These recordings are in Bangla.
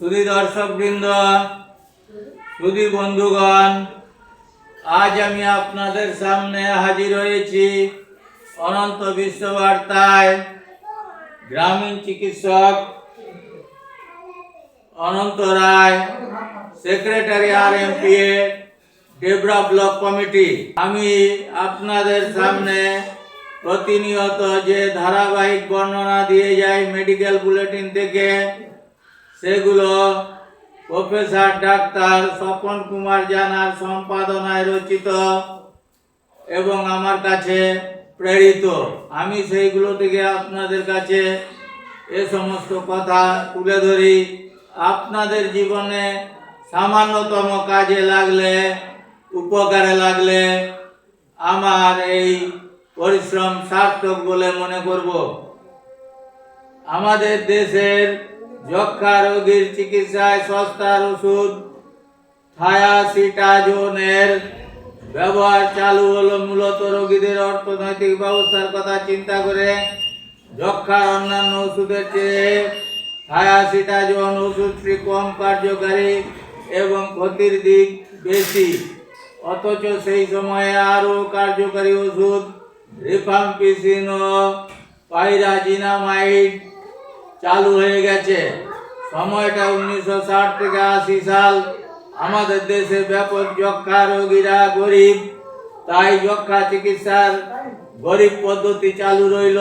সুধী দর্শকবৃন্দ, সুধী বন্ধুগণ, আজ আমি আপনাদের সামনে হাজির হয়েছি অনন্ত বিশ্ববার্তায় গ্রামীণ চিকিৎসক Ananta Roy, secretary R M A, Debra block committee. আমি আপনাদের সামনে প্রতিনিয়ত যে ধারাবাহিক বর্ণনা দিয়ে যাই মেডিকেল বুলেটিন থেকে সেগুলো প্রফেসর ডাক্তার স্বপন কুমার জানার সম্পাদনায় রচিত এবং আমার কাছে প্রেরিত। আমি সেইগুলো থেকে আপনাদের কাছে এ সমস্ত কথা তুলে ধরি। আপনাদের জীবনে সামান্যতম কাজে লাগলে, উপকারে লাগলে আমার এই পরিশ্রম সার্থক বলে মনে করব। আমাদের দেশের যক্ষা রোগীর চিকিৎসায় সস্তার ওষুধ, থায়াসিটাজোনের ব্যবহার চালু হলো মূলত রোগীদের অর্থনৈতিক ব্যবস্থার কথা চিন্তা করে। যক্ষার অন্যান্য ওষুধের চেয়ে থায়াসিটাজোন ওষুধটি কম কার্যকারী এবং ক্ষতির দিক বেশি। অথচ সেই সময়ে আরও কার্যকারী ওষুধ, রিফাম্পিসিন ও পাইরাজিনামাইড চালু হয়ে গেছে। সময়টা উনিশশো ষাট থেকে আশি সাল। আমাদের দেশে ব্যাপক যক্ষা রোগীরা গরিব। তাই যক্ষা চিকিৎসার গরিব পদ্ধতি চালু রইল।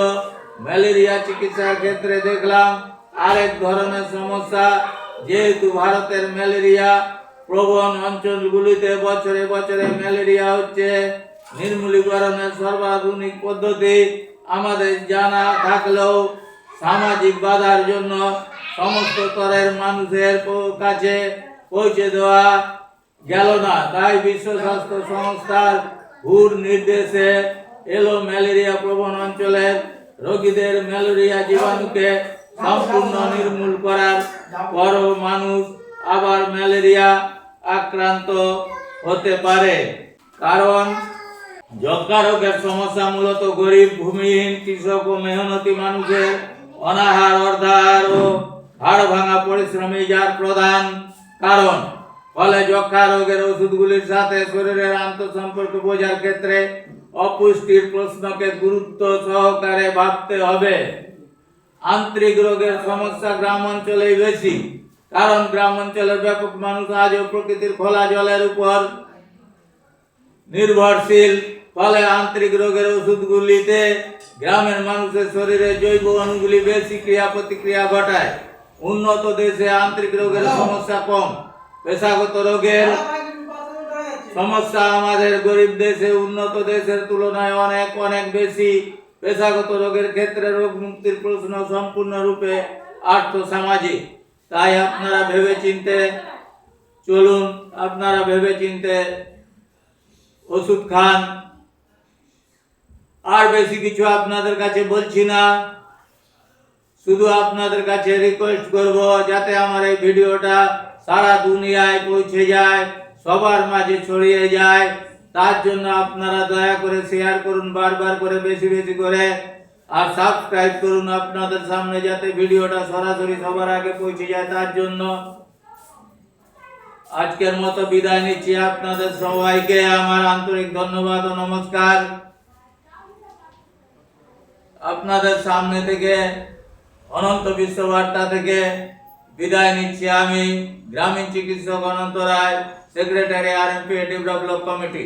ম্যালেরিয়া চিকিৎসার ক্ষেত্রে দেখলাম আরেক ধরনের সমস্যা। যেহেতু ভারতের ম্যালেরিয়া প্রবণ অঞ্চলগুলিতে বছরে বছরে ম্যালেরিয়া হচ্ছে, নির্মূলীকরণের সর্বাধুনিক পদ্ধতি আমাদের জানা থাকলেও সামাজিক বাধার জন্য সমস্ত স্তরের মানুষের কাছে পৌঁছে দেওয়া গেল না। তাই বিশ্ব স্বাস্থ্য সংস্থার ভুর নির্দেশে এলো ম্যালেরিয়া প্রবণ অঞ্চলের রোগীদের ম্যালেরিয়া জীবাণুকে সম্পূর্ণ নির্মূল করার পরও মানুষ আবার ম্যালেরিয়া আক্রান্ত হতে পারে। কারণ যক্ষা রোগের সমস্যা মূলত গরিব, ভূমিহীন, কৃষক ও মেহনতি মানুষের অনাহার অর্ধার ও হাড় ভাঙা পরিশ্রমী যার প্রধান কারণ। ফলে যক্ষা রোগের ওষুধগুলির সাথে শরীরের আন্তঃসম্পর্ক বোঝার ক্ষেত্রে অপুষ্টির প্রশ্নকে গুরুত্ব সহকারে ভাবতে হবে। আন্তরিক রোগের সমস্যা গ্রাম অঞ্চলেই বেশি, কারণ গ্রাম অঞ্চলের ব্যাপক মানুষ আজও প্রকৃতির খোলা জলের উপর নির্ভরশীল। ফলে আন্তরিক রোগের ওষুধগুলিতে গ্রামের মানুষের শরীরে জৈব অণুগুলি বেশি ক্রিয়া প্রতিক্রিয়া ঘটায়। উন্নত দেশে আন্তরিক রোগের সমস্যা কম। পেশাগত রোগের সমস্যা আমাদের গরিব দেশে উন্নত দেশের তুলনায় অনেক অনেক বেশি। পেশাগত রোগের ক্ষেত্রে রোগ মুক্তির প্রশ্ন সম্পূর্ণরূপে আর্থ সামাজিক তাই আপনারা ভেবে চিনতে চলুন আপনারা ভেবে চিনতে ওষুধ খান। আর বেশি কিছু আপনাদের কাছে বলছি না। শুধু আপনাদের কাছে রিকোয়েস্ট করব যাতে আমার এই ভিডিওটা সারা দুনিয়ায় পৌঁছে যায়, সবার মাঝে ছড়িয়ে যায়। তার জন্য আপনারা দয়া করে শেয়ার করুন, বারবার করে বেশি বেশি করে। আর সাবস্ক্রাইব করুন আপনাদের সামনে যাতে ভিডিওটা সরাসরি সবার আগে পৌঁছে যায় তার জন্য। আজকের মতো বিদায় নিচ্ছি আপনাদের সবাইকে। আমার আন্তরিক ধন্যবাদ ও নমস্কার। আপনাদের সামনে থেকে, অনন্ত বিশ্ববার্তা থেকে বিদায় নিচ্ছি আমি, গ্রামীণ চিকিৎসক Ananta Roy, secretary R M P develop committee.